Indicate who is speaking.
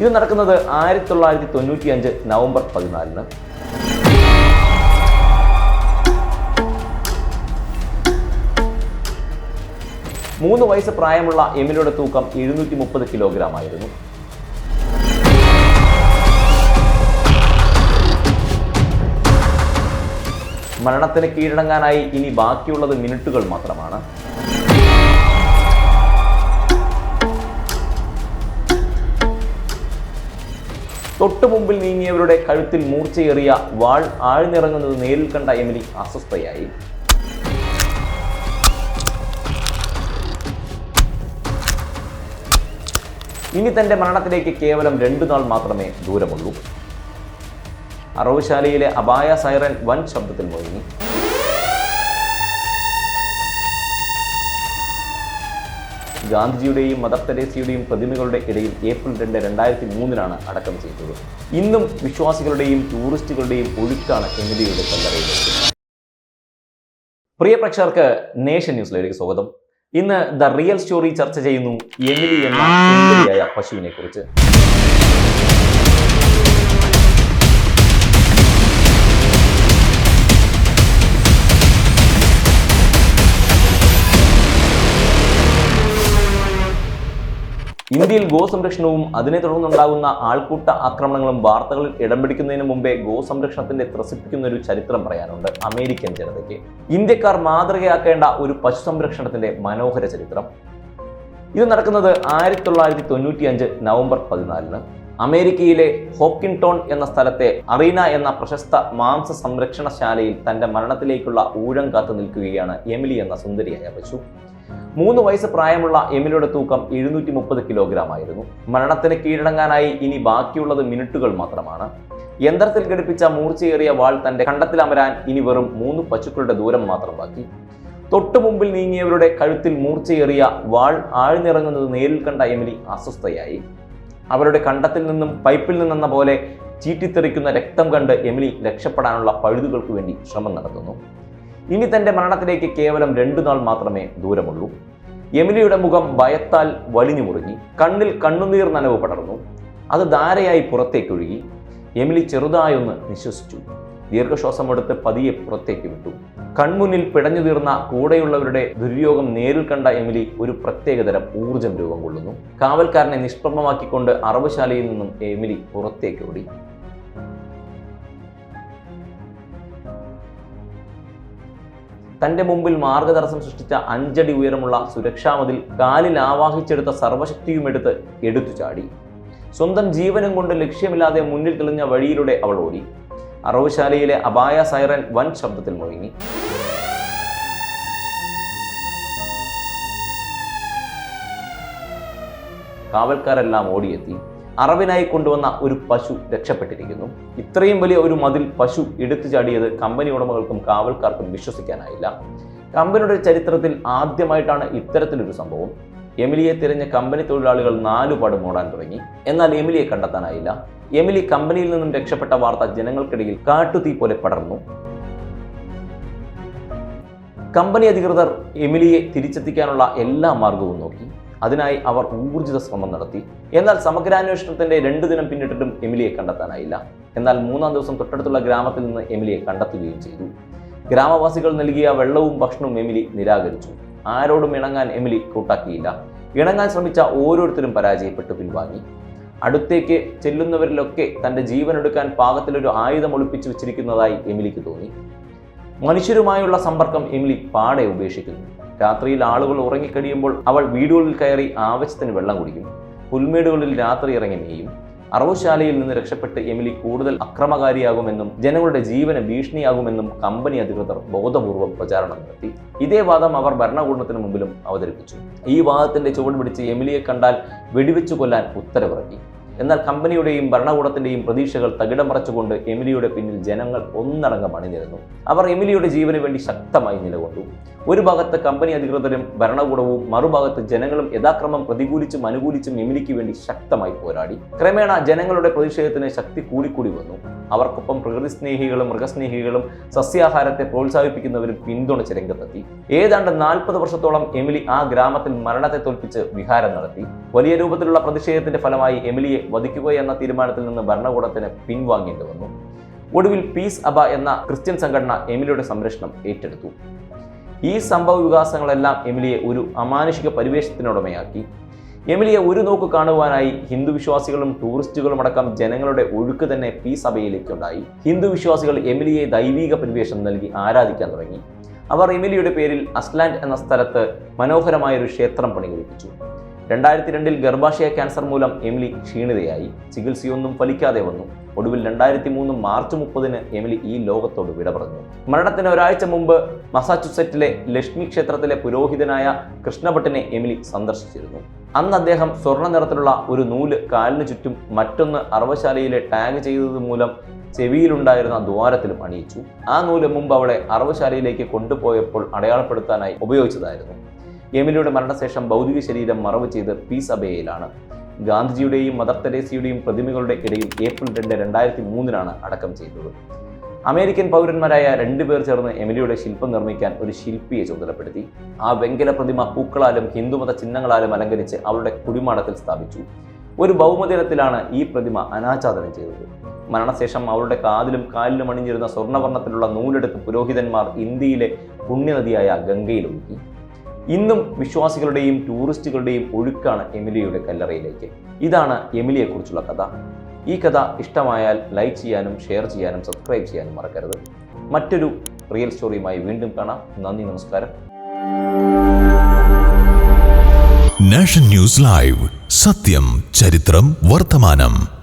Speaker 1: ഇത് നടക്കുന്നത് ആയിരത്തി തൊള്ളായിരത്തി തൊണ്ണൂറ്റി അഞ്ച് നവംബർ പതിനാലിന്. മൂന്ന് വയസ്സ് പ്രായമുള്ള എമിലിയുടെ തൂക്കം എഴുന്നൂറ്റി മുപ്പത് കിലോഗ്രാം ആയിരുന്നു മരണത്തിന് കീഴടങ്ങാനായി ഇനി ബാക്കിയുള്ളത് മിനിറ്റുകൾ മാത്രമാണ്. തൊട്ടു മുമ്പിൽ നീങ്ങിയവരുടെ കഴുത്തിൽ മൂർച്ചയേറിയ വാൾ ആഴ്ന്നിറങ്ങുന്നത് നേരിൽ കണ്ട എമിലി അസ്വസ്ഥയായി. ഇനി തന്റെ മരണത്തിലേക്ക് കേവലം രണ്ടു നാൾ മാത്രമേ ദൂരമുള്ളൂ. അറവുശാലയിലെ അപായ സൈറൻ വൻ ശബ്ദത്തിൽ മുഴങ്ങി. ഗാന്ധിജിയുടെയും മദർ തെരേസയുടെയും പ്രതിമകളുടെ ഇടയിൽ ഏപ്രിൽ രണ്ട് രണ്ടായിരത്തി മൂന്നിനാണ് അടക്കം ചെയ്തത്. ഇന്നും വിശ്വാസികളുടെയും ടൂറിസ്റ്റുകളുടെയും ഒഴുക്കാണ് എന്നിവയുടെ കല്ലറയിലേക്ക്. പ്രിയ പ്രേക്ഷകർക്ക് നേഷൻ ന്യൂസിലേക്ക് സ്വാഗതം. ഇന്ന് ദ റിയൽ സ്റ്റോറി ചർച്ച ചെയ്യുന്നു എമിലി എന്ന പശുവിനെ കുറിച്ച് ഇന്ത്യയിൽ ഗോസംരക്ഷണവും അതിനെ തുടർന്നുണ്ടാകുന്ന ആൾക്കൂട്ട ആക്രമണങ്ങളും വാർത്തകളിൽ ഇടം പിടിക്കുന്നതിന് മുമ്പേ ഗോസംരക്ഷണത്തിന്റെ ത്രസിപ്പിക്കുന്ന ഒരു ചരിത്രം പറയാനുണ്ട് അമേരിക്കൻ ജനതയ്ക്ക്. ഇന്ത്യക്കാർ മാതൃകയാക്കേണ്ട ഒരു പശു സംരക്ഷണത്തിന്റെ മനോഹര ചരിത്രം. ഇത് നടക്കുന്നത് ആയിരത്തി തൊള്ളായിരത്തി തൊണ്ണൂറ്റി അഞ്ച് നവംബർ പതിനാലിന്. അമേരിക്കയിലെ ഹോക്കിൻടോൺ എന്ന സ്ഥലത്തെ അറീന എന്ന പ്രശസ്ത മാംസ സംരക്ഷണശാലയിൽ തന്റെ മരണത്തിലേക്കുള്ള ഊഴം കാത്തു നിൽക്കുകയാണ് എമിലി എന്ന സുന്ദരിയായ പശു. മൂന്ന് വയസ്സ് പ്രായമുള്ള എമിലിയുടെ തൂക്കം എഴുന്നൂറ്റി മുപ്പത് കിലോഗ്രാം ആയിരുന്നു. മരണത്തിന് കീഴടങ്ങാനായി ഇനി ബാക്കിയുള്ളത് മിനിറ്റുകൾ മാത്രമാണ്. യന്ത്രത്തിൽ ഘടിപ്പിച്ച മൂർച്ചയേറിയ വാൾ തന്റെ കണ്ടത്തിൽ അമരാൻ ഇനി വെറും മൂന്ന് പശുക്കളുടെ ദൂരം മാത്രം ബാക്കി. തൊട്ടു മുമ്പിൽ നീങ്ങിയവരുടെ കഴുത്തിൽ മൂർച്ചയേറിയ വാൾ ആഴ്ന്നിറങ്ങുന്നത് നേരിൽ കണ്ട എമിലി അസ്വസ്ഥയായി. അവരുടെ കണ്ടത്തിൽ നിന്നും പൈപ്പിൽ നിന്നെന്ന പോലെ ചീറ്റിത്തെറിക്കുന്ന രക്തം കണ്ട് എമിലി രക്ഷപ്പെടാനുള്ള പഴുതുകൾക്ക് വേണ്ടി ശ്രമം നടത്തുന്നു. ഇനി തന്റെ മരണത്തിലേക്ക് കേവലം രണ്ടു നാൾ മാത്രമേ ദൂരമുള്ളൂ. എമിലിയുടെ മുഖം ഭയത്താൽ വലിഞ്ഞു മുറുകി കണ്ണിൽ കണ്ണുനീർ നനവ് പടർന്നു. അത് ധാരയായി പുറത്തേക്കൊഴുകി എമിലി ചെറുതായൊന്ന് നിശ്വസിച്ചു. ദീർഘശ്വാസമെടുത്ത് പതിയെ പുറത്തേക്ക് വിട്ടു. കൺമുന്നിൽ പിടഞ്ഞു തീർന്ന കൂടെയുള്ളവരുടെ ദുര്യോഗം നേരിൽ കണ്ട എമിലി ഒരു പ്രത്യേകതരം ഊർജം രൂപം കൊള്ളുന്നു. കാവൽക്കാരനെ നിഷ്പ്രഭമാക്കിക്കൊണ്ട് അറവുശാലയിൽ നിന്നും എമിലി പുറത്തേക്ക് ഓടി. തന്റെ മുമ്പിൽ മാർഗതടസ്സം സൃഷ്ടിച്ച അഞ്ചടി ഉയരമുള്ള സുരക്ഷാ മതിൽ കാലിൽ ആവാഹിച്ചെടുത്ത സർവശക്തിയും എടുത്ത് എടുത്തു ചാടി. സ്വന്തം ജീവനും കൊണ്ട് ലക്ഷ്യമില്ലാതെ മുന്നിൽ തെളിഞ്ഞ വഴിയിലൂടെ അവൾ ഓടി. അറവുശാലയിലെ അപായ സൈറൻ വൻ ശബ്ദത്തിൽ മുഴങ്ങി. കാവൽക്കാരെല്ലാം ഓടിയെത്തി. അറവിനായി കൊണ്ടുവന്ന ഒരു പശു രക്ഷപ്പെട്ടിരിക്കുന്നു. ഇത്രയും വലിയ ഒരു മതിൽ പശു എടുത്തു ചാടിയത് കമ്പനി ഉടമകൾക്കും കാവൽക്കാർക്കും വിശ്വസിക്കാനായില്ല. കമ്പനിയുടെ ചരിത്രത്തിൽ ആദ്യമായിട്ടാണ് ഇത്തരത്തിലൊരു സംഭവം. എമിലിയെ തിരഞ്ഞ കമ്പനി തൊഴിലാളികൾ നാലുപാട് മൂടാൻ തുടങ്ങി. എന്നാൽ എമിലിയെ കണ്ടെത്താനായില്ല. എമിലി കമ്പനിയിൽ നിന്നും രക്ഷപ്പെട്ട വാർത്ത ജനങ്ങൾക്കിടയിൽ കാട്ടുതീ പോലെ പടർന്നു. കമ്പനി അധികൃതർ എമിലിയെ തിരിച്ചെത്തിക്കാനുള്ള എല്ലാ മാർഗവും നോക്കി. അതിനായി അവർ ഊർജിത ശ്രമം നടത്തി. എന്നാൽ സമഗ്രാന്വേഷണത്തിന്റെ രണ്ടു ദിനം പിന്നിട്ടിട്ടും എമിലിയെ കണ്ടെത്താനായില്ല. എന്നാൽ മൂന്നാം ദിവസം തൊട്ടടുത്തുള്ള ഗ്രാമത്തിൽ നിന്ന് എമിലിയെ കണ്ടെത്തുകയും ചെയ്തു. ഗ്രാമവാസികൾ നൽകിയ വെള്ളവും ഭക്ഷണവും എമിലി നിരാകരിച്ചു. ആരോടും ഇണങ്ങാൻ എമിലി കൂട്ടാക്കിയില്ല. ഇണങ്ങാൻ ശ്രമിച്ച ഓരോരുത്തരും പരാജയപ്പെട്ടു പിൻവാങ്ങി. അടുത്തേക്ക് ചെല്ലുന്നവരിലൊക്കെ തന്റെ ജീവൻ എടുക്കാൻ പാകത്തിലൊരു ആയുധം ഒളിപ്പിച്ചു വെച്ചിരിക്കുന്നതായി എമിലിക്ക് തോന്നി. മനുഷ്യരുമായുള്ള സമ്പർക്കം എമിലി പാടെ ഉപേക്ഷിക്കുന്നു. രാത്രിയിൽ ആളുകൾ ഉറങ്ങിക്കഴിയുമ്പോൾ അവൾ വീടുകളിൽ കയറി ആവശ്യത്തിന് വെള്ളം കുടിക്കും. പുൽമേടുകളിൽ രാത്രി ഇറങ്ങി മേയും അറവുശാലയിൽ നിന്ന് രക്ഷപ്പെട്ട് എമിലി കൂടുതൽ അക്രമകാരിയാകുമെന്നും ജനങ്ങളുടെ ജീവന് ഭീഷണിയാകുമെന്നും കമ്പനി അധികൃതർ ബോധപൂർവം പ്രചാരണം നടത്തി. ഇതേ വാദം അവർ ഭരണകൂടത്തിന് മുമ്പിലും അവതരിപ്പിച്ചു. ഈ വാദത്തിന്റെ ചുവട് പിടിച്ച് എമിലിയെ കണ്ടാൽ വെടിവെച്ചു കൊല്ലാൻ ഉത്തരവിറക്കി എന്നാൽ കമ്പനിയുടെയും ഭരണകൂടത്തിന്റെയും പ്രതീക്ഷകൾ തകിടം മറച്ചുകൊണ്ട് എമിലിയുടെ പിന്നിൽ ജനങ്ങൾ ഒന്നടങ്കം അണിനിരന്നു. അവർ എമിലിയുടെ ജീവന് വേണ്ടി ശക്തമായി നിലകൊണ്ടു. ഒരു ഭാഗത്ത് കമ്പനി അധികൃതരും ഭരണകൂടവും മറുഭാഗത്ത് ജനങ്ങളും യഥാക്രമം പ്രതികൂലിച്ചും അനുകൂലിച്ചും എമിലിക്ക് വേണ്ടി ശക്തമായി പോരാടി. ക്രമേണ ജനങ്ങളുടെ പ്രതിഷേധത്തിന് ശക്തി കൂടിക്കൂടി വന്നു. അവർക്കൊപ്പം പ്രകൃതി സ്നേഹികളും മൃഗസ്നേഹികളും സസ്യാഹാരത്തെ പ്രോത്സാഹിപ്പിക്കുന്നവരും പിന്തുണച്ച് രംഗത്തെത്തി. ഏതാണ്ട് നാൽപ്പത് വർഷത്തോളം എമിലി ആ ഗ്രാമത്തിൽ മരണത്തെ തോൽപ്പിച്ച് വിഹാരം നടത്തി. വലിയ രൂപത്തിലുള്ള പ്രതിഷേധത്തിന്റെ ഫലമായി എമിലിയെ വധിക്കുക എന്ന തീരുമാനത്തിൽ നിന്ന് ഭരണകൂടത്തിന് പിൻവാങ്ങേണ്ടി വന്നു. ഒടുവിൽ പീസ് അബ എന്ന ക്രിസ്ത്യൻ സംഘടന എമിലിയുടെ സംരക്ഷണം ഏറ്റെടുത്തു. ഈ സംഭവ വികാസങ്ങളെല്ലാം എമിലിയെ ഒരു അമാനുഷിക പരിവേഷത്തിനുടമയാക്കി. എമിലിയെ ഒരു നോക്ക് കാണുവാനായി ഹിന്ദു വിശ്വാസികളും ടൂറിസ്റ്റുകളും അടക്കം ജനങ്ങളുടെ ഒഴുക്ക് തന്നെ പി സഭയിലേക്കുണ്ടായി. ഹിന്ദു വിശ്വാസികൾ എമിലിയെ ദൈവിക പരിവേഷം നൽകി ആരാധിക്കാൻ തുടങ്ങി. അവർ എമിലിയുടെ പേരിൽ അസ്ലാൻഡ് എന്ന സ്ഥലത്ത് മനോഹരമായൊരു ക്ഷേത്രം പണികഴിപ്പിച്ചു. രണ്ടായിരത്തി രണ്ടിൽ ഗർഭാശയ ക്യാൻസർ മൂലം എമിലി ക്ഷീണിതയായി. ചികിത്സയൊന്നും ഫലിക്കാതെ വന്നു. ഒടുവിൽ രണ്ടായിരത്തി മൂന്ന് മാർച്ച് മുപ്പതിന് എമിലി ഈ ലോകത്തോട് വിട പറഞ്ഞു. മരണത്തിന് ഒരാഴ്ച മുമ്പ് മസാച്ചുസെറ്റിലെ ലക്ഷ്മി ക്ഷേത്രത്തിലെ പുരോഹിതനായ കൃഷ്ണഭട്ടിനെ എമിലി സന്ദർശിച്ചിരുന്നു. അന്ന് അദ്ദേഹം സ്വർണ നിറത്തിലുള്ള ഒരു നൂൽ കാലിന് ചുറ്റും മറ്റൊന്ന് അറവശാലയിലെ ടാഗ് ചെയ്തത് മൂലം ചെവിയിലുണ്ടായിരുന്ന ദ്വാരത്തിലും അണിയിച്ചു. ആ നൂൽ മുമ്പ് അവളെ അറവശാലയിലേക്ക് കൊണ്ടുപോയപ്പോൾ അടയാളപ്പെടുത്താനായി ഉപയോഗിച്ചതായിരുന്നു. എമിലിയുടെ മരണശേഷം ഭൗതിക ശരീരം മറവ് ചെയ്ത് പീസ് അബേയിലാണ്. ഗാന്ധിജിയുടെയും മദർ തെരേസയുടെയും പ്രതിമകളുടെ ഇടയിൽ ഏപ്രിൽ രണ്ട് രണ്ടായിരത്തി മൂന്നിനാണ് അടക്കം ചെയ്തത്. അമേരിക്കൻ പൗരന്മാരായ രണ്ടുപേർ ചേർന്ന് എമിലിയുടെ ശില്പം നിർമ്മിക്കാൻ ഒരു ശില്പിയെ ചുമതലപ്പെടുത്തി. ആ വെങ്കല പ്രതിമ പൂക്കളാലും ഹിന്ദുമത ചിഹ്നങ്ങളാലും അലങ്കരിച്ച് അവളുടെ കുടിമാടത്തിൽ സ്ഥാപിച്ചു. ഒരു ബഹുമതിനത്തിലാണ് ഈ പ്രതിമ അനാച്ഛാദനം ചെയ്തത്. മരണശേഷം അവളുടെ കാതിലും കാലിലും അണിഞ്ഞിരുന്ന സ്വർണവർണത്തിലുള്ള നൂലെടുത്ത് പുരോഹിതന്മാർ ഇന്ത്യയിലെ പുണ്യനദിയായ ഗംഗയിൽ ഒഴുക്കി. ഇന്നും വിശ്വാസികളുടെയും ടൂറിസ്റ്റുകളുടെയും ഒഴുക്കാണ് എമിലിയുടെ കല്ലറയിലേക്ക്. ഇതാണ് എമിലിയെക്കുറിച്ചുള്ള കഥ. ഈ കഥ ഇഷ്ടമായാൽ ലൈക്ക് ചെയ്യാനും ഷെയർ ചെയ്യാനും സബ്സ്ക്രൈബ് ചെയ്യാനും മറക്കരുത്. മറ്റൊരു റിയൽ സ്റ്റോറിയുമായി വീണ്ടും കാണാം. നന്ദി നമസ്കാരം.
Speaker 2: Nation news live. സത്യം ചരിത്രം വർത്തമാനം.